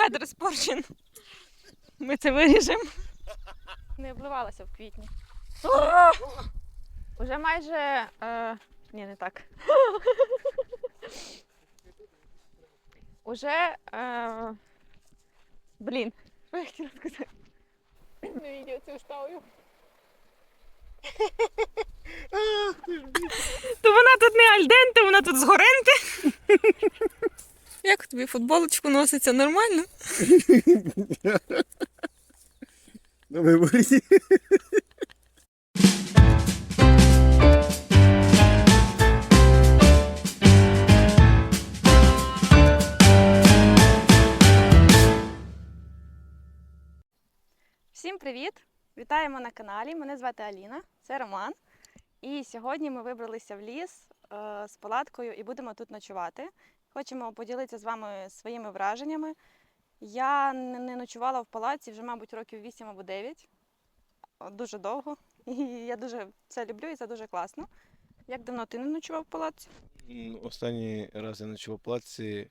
кадр спорчен. Ми це виріжемо. Не обливалася в квітні. Уже майже. Е... Ні, не так. Уже. Е... Блін, що я хотіла сказати? Не відео це вставлю. То вона тут не альденте, вона тут згоренте. Як тобі футболочку носиться нормально? На виборі. Всім привіт! Вітаємо на каналі. Мене звати Аліна, це Роман. І сьогодні ми вибралися в ліс е, з палаткою і будемо тут ночувати. Хочемо поділитися з вами своїми враженнями. Я не ночувала в палаці вже, мабуть, років 8 або 9. Дуже довго. І я дуже це люблю і це дуже класно. Як давно ти не ночував в палаці? Останній раз я ночував в платці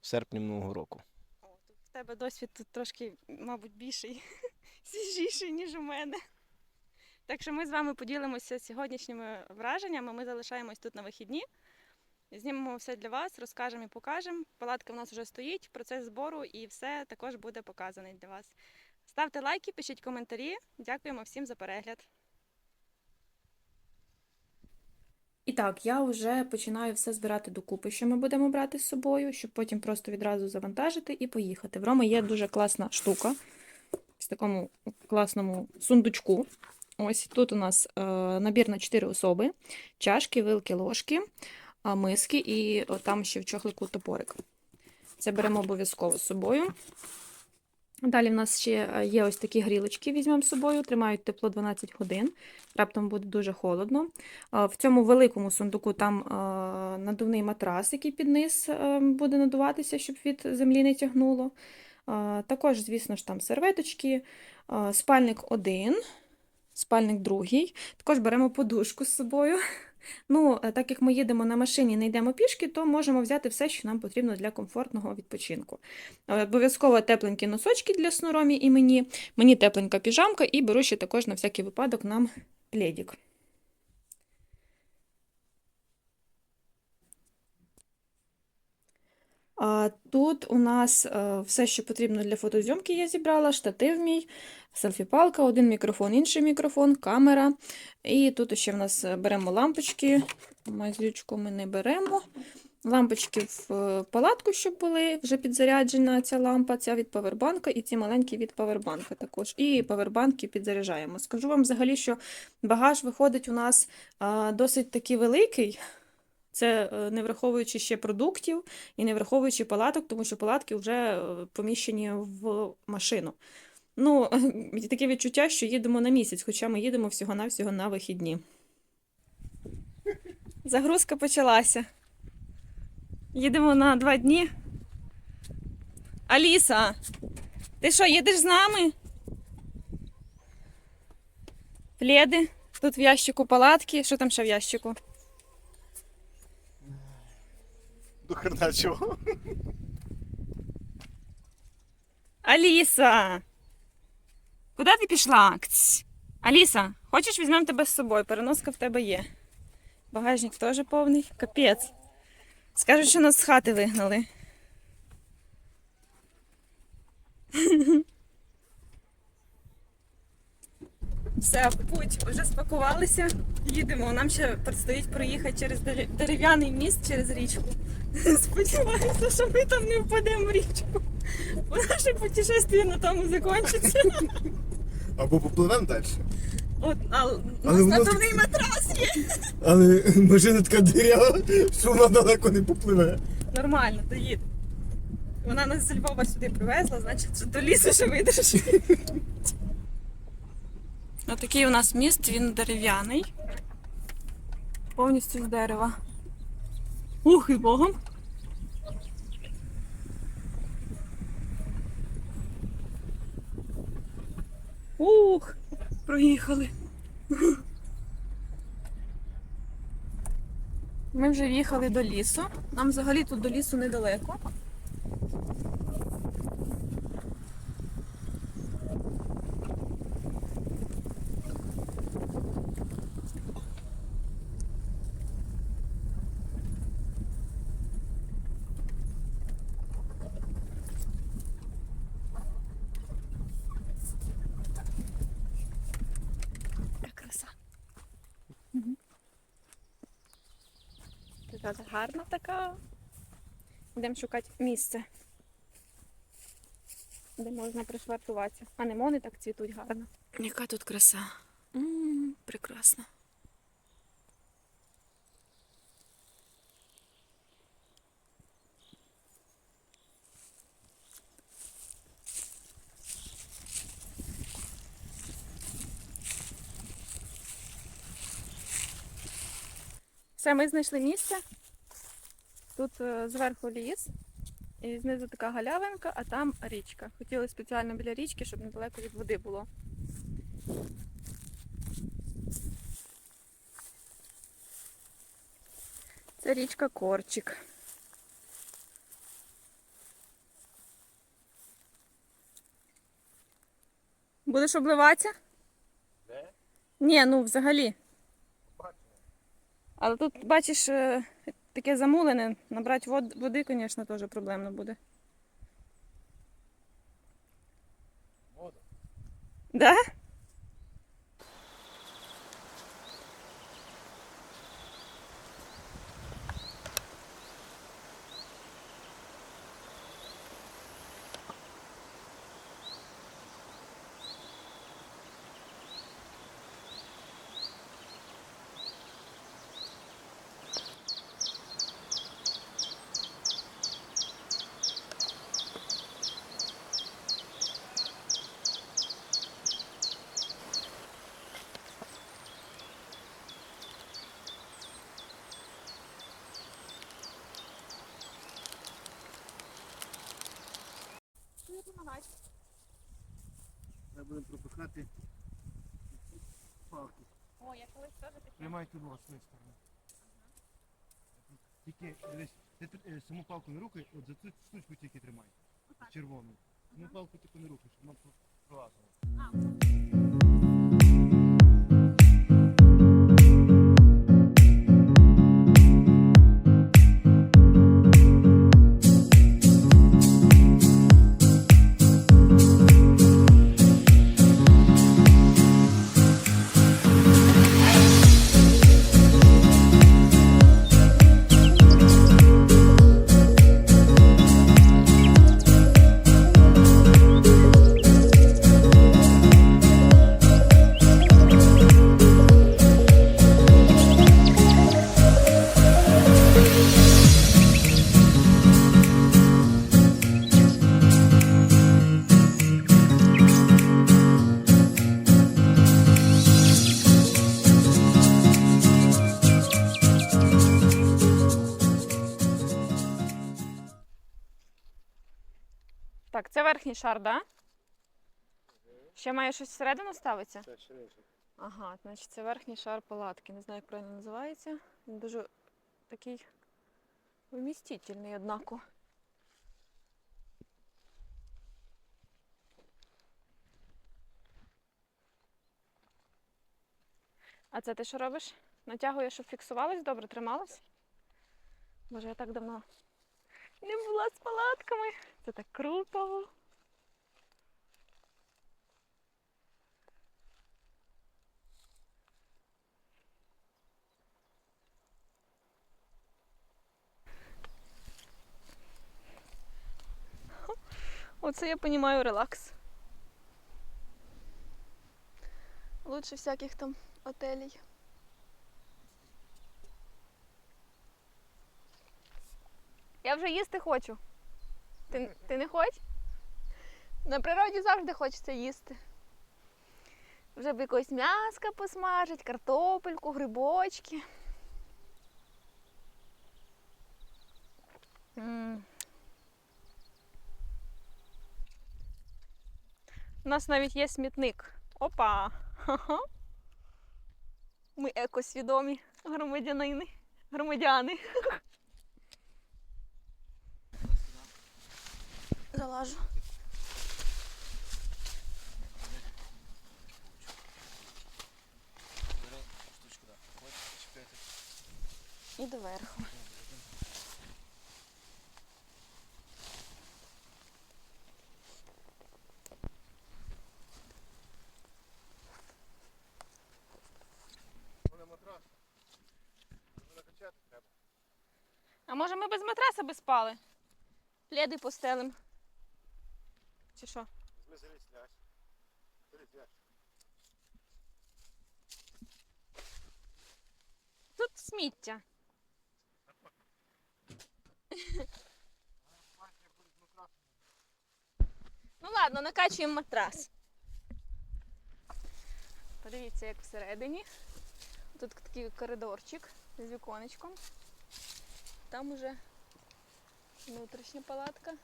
в серпні минулого року. О, в тебе досвід тут трошки, мабуть, більший, свіжіший, ніж у мене. Так що ми з вами поділимося сьогоднішніми враженнями. Ми залишаємось тут на вихідні. Знімемо все для вас, розкажемо і покажемо. Палатка в нас вже стоїть, процес збору і все також буде показаний для вас. Ставте лайки, пишіть коментарі. Дякуємо всім за перегляд. І так, я вже починаю все збирати докупи, що ми будемо брати з собою, щоб потім просто відразу завантажити і поїхати. В Роми є дуже класна штука в такому класному сундучку. Ось тут у нас е, набір на 4 особи: чашки, вилки, ложки, миски і там ще в чохлику топорик. Це беремо обов'язково з собою. Далі в нас ще е, є ось такі грілочки, візьмемо з собою, тримають тепло 12 годин. Раптом буде дуже холодно. В цьому великому сундуку там е, надувний матрас, який під низ е, буде надуватися, щоб від землі не тягнуло. Також, звісно ж, там серветочки, спальник один, спальник другий. Також беремо подушку з собою. Ну, е, так як ми їдемо на машині, не йдемо пішки, то можемо взяти все, що нам потрібно для комфортного відпочинку. Е, Обов'язково тепленькі носочки для снуромі і мені, мені тепленька піжамка, і беру ще також на всякий випадок нам пледик. Тут у нас е, все, що потрібно для фотозйомки, я зібрала: штатив мій, селфі-палка, один мікрофон, інший мікрофон, камера. І тут ще в нас е, беремо лампочки. Мазючку ми не беремо. Лампочки в е, палатку, щоб були вже підзаряджена ця лампа, ця від павербанка, і ці маленькі від павербанка також. І павербанки підзаряджаємо. Скажу вам взагалі, що багаж виходить у нас досить такий великий. Це е, не враховуючи ще продуктів і не враховуючи палаток, тому що палатки вже е, поміщені в машину. Ну, таке відчуття, що їдемо на місяць, хоча ми їдемо всього-навсього на вихідні. Загрузка почалася. Їдемо на два дні. Аліса, ти що, їдеш з нами? Пледи. Тут в ящику палатки. Що там ще в ящику? До хрена чого? Аліса! Куди ти пішла? Кць. Аліса, хочеш візьмемо тебе з собою? Переноска в тебе є. Багажник теж повний. Капець. Скажуть, що нас з хати вигнали. Все, путь, вже спакувалися, їдемо. Нам ще предстоїть проїхати через дерев'яний міст через річку. Сподіваюся, що ми там не впадемо в річку. Бо наше путешествие на тому закінчиться. Або попливемо далі. От, а, у Але нас воно матрас є. Але машина така дирява, що вона далеко не попливе. Нормально, доїде. Вона нас з Львова сюди привезла, значить, що до лісу ще видержиш. Отакий у нас міст, він дерев'яний. Повністю з дерева. Ух, і богом. Ух, проїхали. Ми вже в'їхали до лісу. Нам взагалі тут до лісу недалеко. Яка гарна така. Йдемо шукати місце, де можна пришвартуватися. А лимони так цвітуть гарно. Яка тут краса. м прекрасно. Все, ми знайшли місце. Тут е, зверху ліс, і знизу така галявинка, а там річка. Хотіли спеціально біля річки, щоб недалеко від води було. Це річка Корчик. Будеш обливатися? Де? Ні, ну взагалі. Але тут, бачиш, е, таке замулене, набрати вод, води, звісно, теж проблемно буде. Воду. Да? Будемо пропихати палки. О, я колись теж таке. Тримайте його з своєї сторони. Тільки дивись, ти тр- е, саму палку не рухай, от за цю штучку тільки тримай. Червону. Саму палку тільки не рухай, щоб вона про- пролазила. Так, це верхній шар, да? Ще має щось всередину ставитися? Це ще нижче. Ага, значить це верхній шар палатки. Не знаю, як правильно називається. Він дуже такий вмістительний, однако. А це ти що робиш? Натягуєш, щоб фіксувалось добре, трималось? Боже, я так давно не була з палатками. Це так круто. Оце я розумію релакс. Лучше всяких там отелей. Я вже їсти хочу. Ти, ти не хочеш? На природі завжди хочеться їсти. Вже б якось м'яска посмажить, картопельку, грибочки. М. У нас навіть є смітник. Опа! Ми екосвідомі громадянини. Громадяни. Залажу. І доверху. Вона матрас. Вона качати треба. аби спали. Пледи постелим. Чи що? Тут сміття. Ну ладно, накачуємо матрас. Подивіться, як всередині. Тут такий коридорчик з віконечком. Там уже внутрішня палатка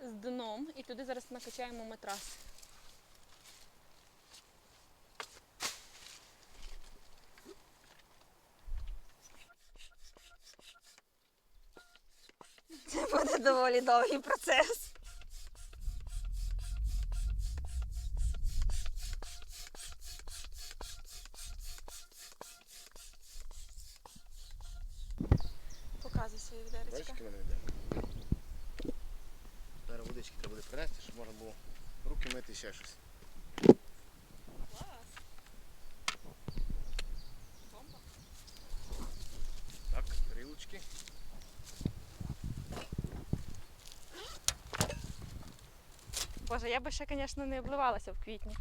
з дном. І туди зараз накачаємо матрас. Це буде доволі довгий процес. Показуй свої відеречка. Бачиш, які в мене йде? Зараз водички треба буде принести, щоб можна було руки мити ще щось. Так, тарілочки. Боже, я би ще, звісно, не обливалася в квітні.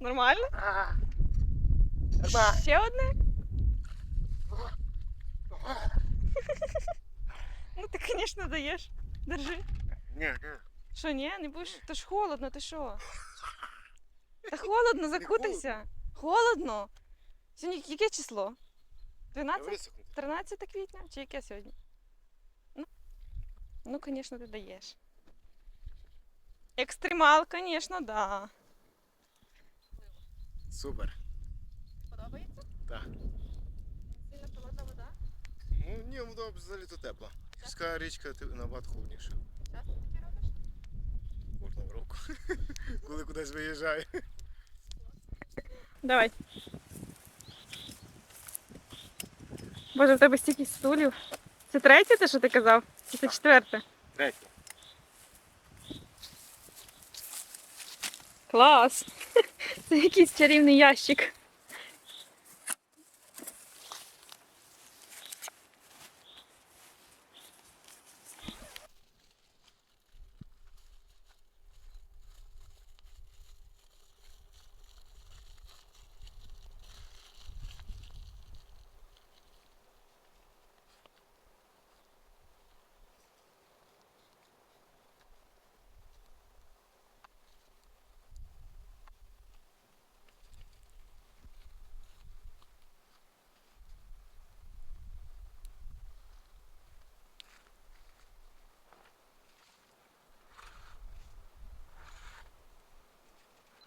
Нормально? Ще одне? Ну ти, звісно, даєш. Держи. Ні, ні. Що, ні, не будеш? То ж холодно, ти що? Та холодно, закутайся. Холодно. Сьогодні яке число? 12? 13 квітня? Чи яке сьогодні? Ну, ну звісно, ти даєш. Екстремал, звісно, да. Супер. Подобається? Так. Сильно холодна вода? Ну ні, вода взагалі то тепла. Гірська річка набагато холодніша. Часто таке робиш? Кожного року. Коли кудись виїжджає. Давай. Боже, в тебе стільки стулів. Це третє, те, що ти казав? Чи це четверте? Третє. Клас! Це якийсь чарівний ящик.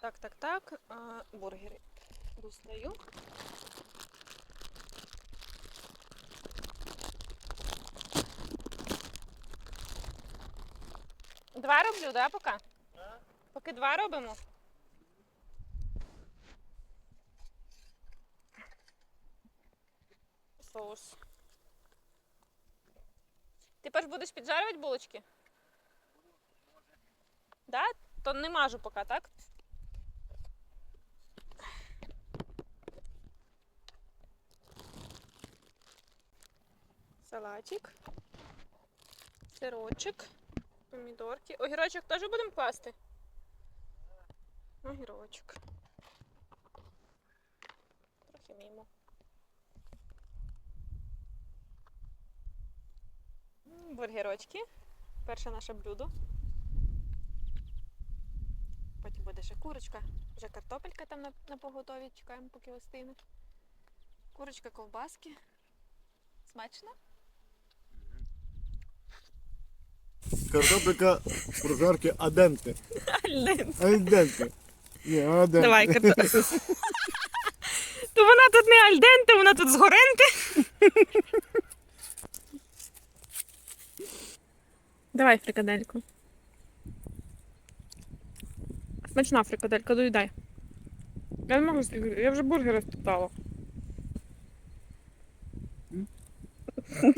Так, так, так. А, бургери. Достаю. Два роблю, да, поки? Поки два робимо. Соус. Ти перш будеш піджарювати булочки? Да? То не мажу поки, так? Салатик. Сирочок. Помідорки. Огірочок теж будемо класти? Огірочок. Трохи мімо. Бургерочки. Перше наше блюдо. Потім буде ще курочка. Вже картопелька там на, на поготові. Чекаємо, поки остине. Курочка, ковбаски. Смачно? Картопелька прожарки аденте. Альденте. Ні, аденте. Давай, картоплю. То вона тут не альденте, вона тут згоренте. Давай фрикадельку. Смачна фрикаделька, доїдай. Я не можу я вже бургери спитала.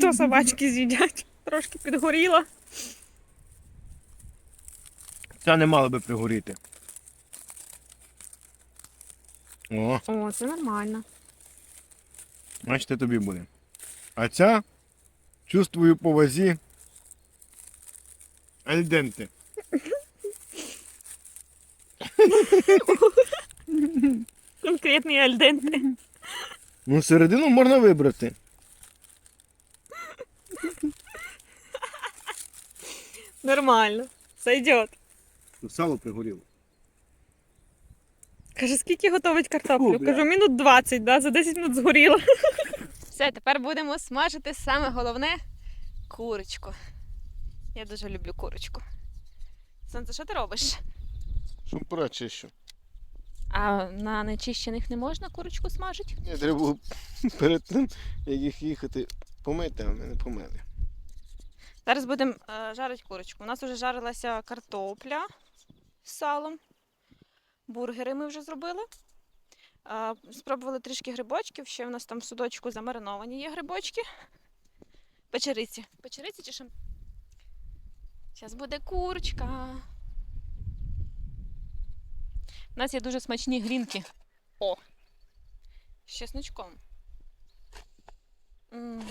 То собачки з'їдять. Трошки підгоріла. Ця не мала би пригоріти. О, О, це нормально. бачите, тобі буде. А ця чувствую по вазі альденте. Конкретний альденте. Ну, середину можна вибрати. Нормально. Сойдет. Сало пригоріло. Каже, скільки готовить картоплю? Бля. Кажу, минут 20, да? за 10 минут згоріло. Все, тепер будемо смажити саме головне курочку. Я дуже люблю курочку. Сонце, що ти робиш? Шумпура чищу. А на нечищених не можна курочку смажити? Ні, треба було перед тим, як їх їхати помити, а ми не помили. Зараз будемо е, жарити курочку. У нас вже жарилася картопля з салом. Бургери ми вже зробили. Спробували трішки грибочків. Ще в нас там в судочку замариновані є грибочки. Печериці. Печериці чи що? Зараз буде курочка. У нас є дуже смачні грінки. О! З чесничком. М.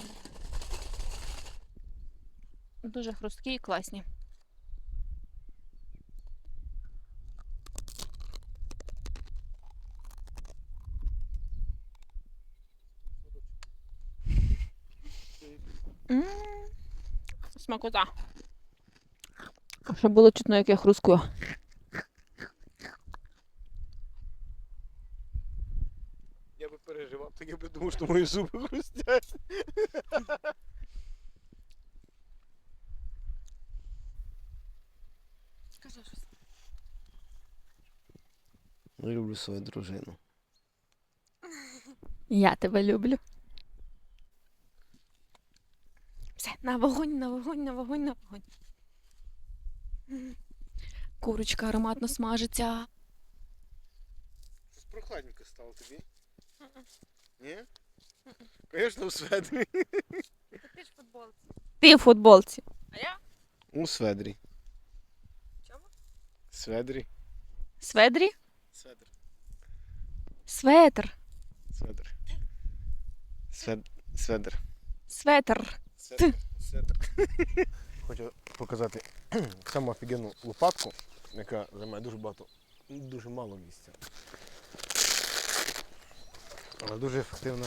Дуже хрусткі і класні. М, Смакота. Щоб було чутно, як я хрусткую. Я би переживав, так я би думав, що мої зуби хрустять. Скажи щось. Люблю свою дружину. Я тебе люблю. Все, на вогонь, на вогонь, на вогонь, на вогонь. Курочка ароматно смажиться. Прохладненько стало тобі. Ні? Звісно, у сведрі. Ти ж в футболці. Ти в футболці. А я? У сведрі. Чому? Сведрі. Сведрі? Сведр. Светр. Сведр. Свед... Сведр. Светр. Сведр. Сведр. Хочу показати саму офігенну лопатку, яка займає дуже багато, дуже мало місця. Але дуже ефективна.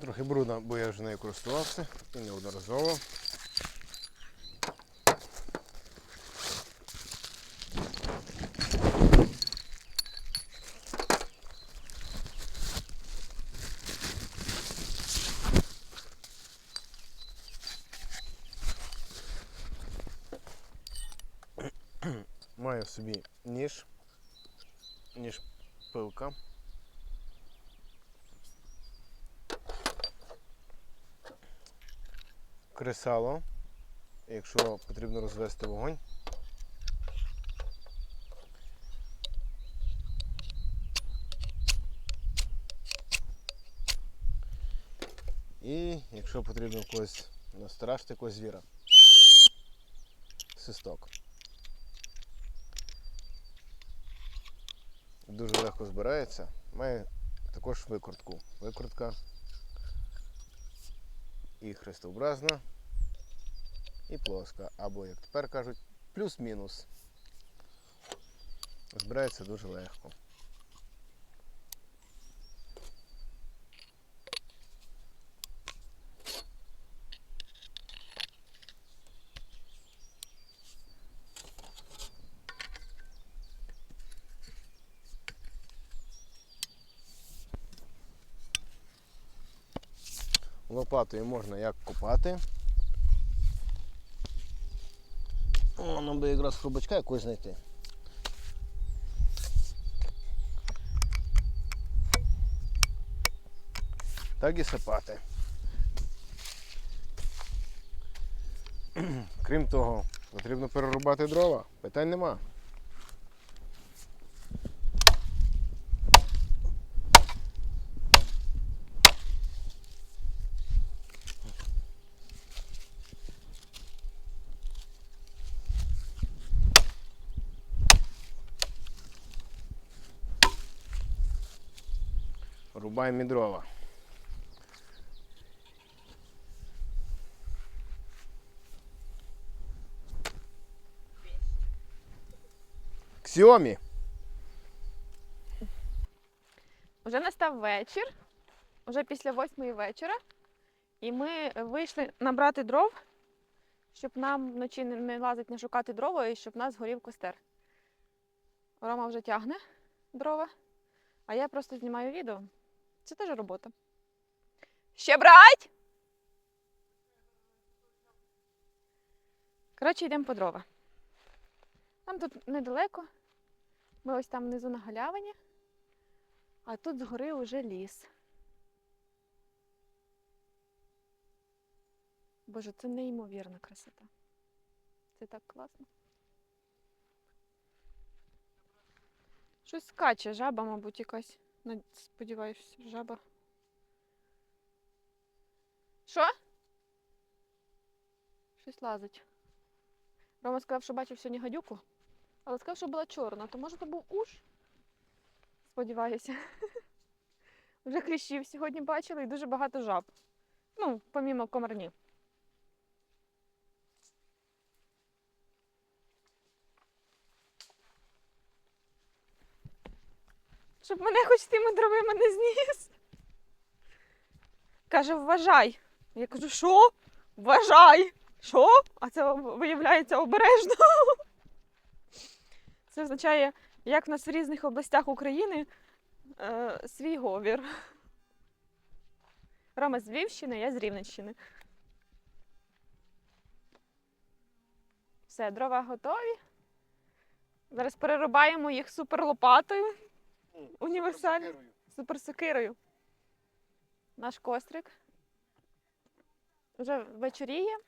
Трохи брудна, бо я вже нею користувався і неодноразово. Маю собі ніж, ніж пилка. Кресало, якщо потрібно розвести вогонь. І якщо потрібно когось настрашити якогось звіра. Свисток. Дуже легко збирається. Має також викрутку. Викрутка і хрестообразна, і плоска. Або, як тепер кажуть, плюс-мінус. Збирається дуже легко. Лопатою можна як копати. О, нам би якраз хробачка якусь знайти. Так і сипати. Крім того, потрібно перерубати дрова. Питань нема. Рубаємо дрова. Ксіомі. Уже настав вечір, уже після восьмої вечора, і ми вийшли набрати дров, щоб нам вночі не- лазить не шукати дрова і щоб нас горів костер. Рома вже тягне дрова, а я просто знімаю відео. Це теж робота. Ще брать! Коротше, йдемо по дрова. Нам тут недалеко. Ми ось там внизу на галявині. А тут згори уже ліс. Боже, це неймовірна красота. Це так класно. Щось скаче, жаба, мабуть, якась. Сподіваюся, жаба. Що? Щось лазить. Рома сказав, що бачив сьогодні гадюку, але сказав, що була чорна, то може це був уж? Сподіваюся. Вже кліщів сьогодні бачили і дуже багато жаб. Ну, помімо комарні. Щоб мене хоч тими дровима не зніс. Каже, вважай. Я кажу, що? Вважай. Що? А це виявляється обережно. Це означає, як в нас в різних областях України е, свій говір. Рома з Львівщини, я з Рівненщини. Все, дрова готові. Зараз перерубаємо їх суперлопатою. Універсальною. Суперсокирою. Наш кострик. Вже вечоріє.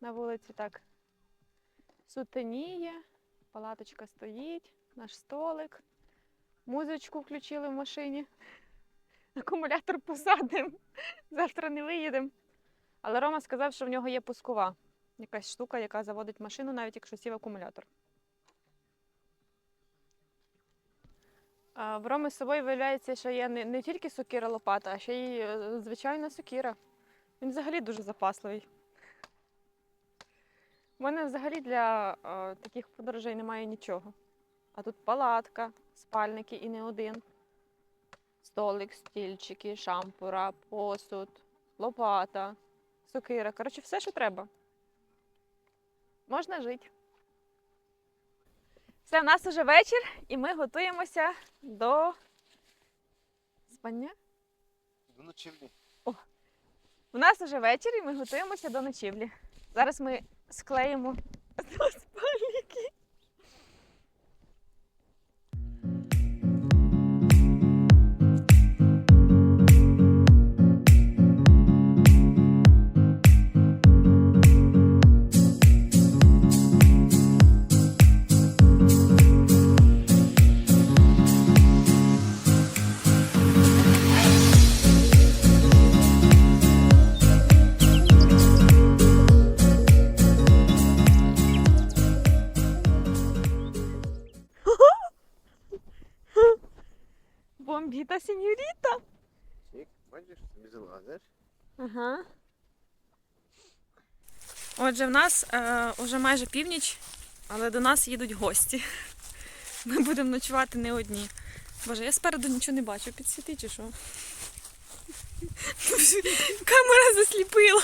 На вулиці так сутеніє, палаточка стоїть, наш столик. Музичку включили в машині. Акумулятор посадимо. Завтра не виїдемо. Але Рома сказав, що в нього є пускова. Якась штука, яка заводить машину, навіть якщо сів акумулятор. А в Роми з собою виявляється, що є не, не тільки сокира лопата, а ще й е, звичайна сокира. Він взагалі дуже запасливий. У мене взагалі для е, таких подорожей немає нічого. А тут палатка, спальники і не один. Столик, стільчики, шампура, посуд, лопата, сокира. Коротше, все, що треба. Можна жити. Все, в нас уже вечір, і ми готуємося до спання. До ночівлі. У нас уже вечір, і ми готуємося до ночівлі. Зараз ми склеїмо Ага. Отже, в нас е, уже майже північ, але до нас їдуть гості. Ми будемо ночувати не одні. Боже, я спереду нічого не бачу. Підсвіти чи що? Камера засліпила.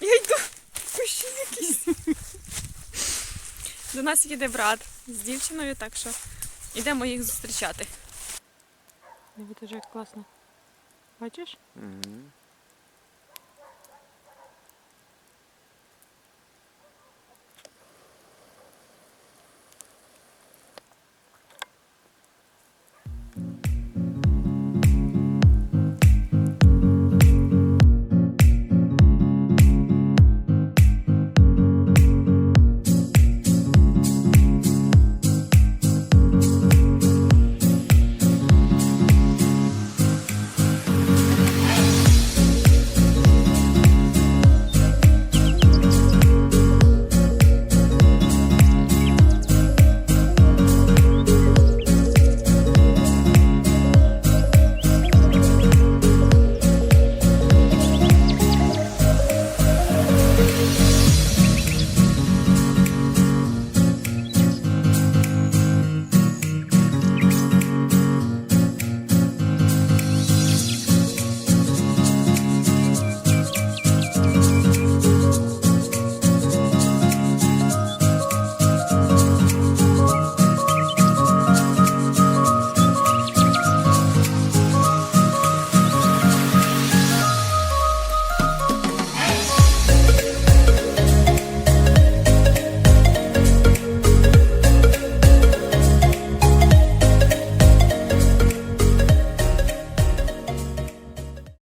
Я йду в кущі якісь. До нас їде брат з дівчиною, так що йдемо їх зустрічати. Дивіться, як класно. Бачиш? Угу.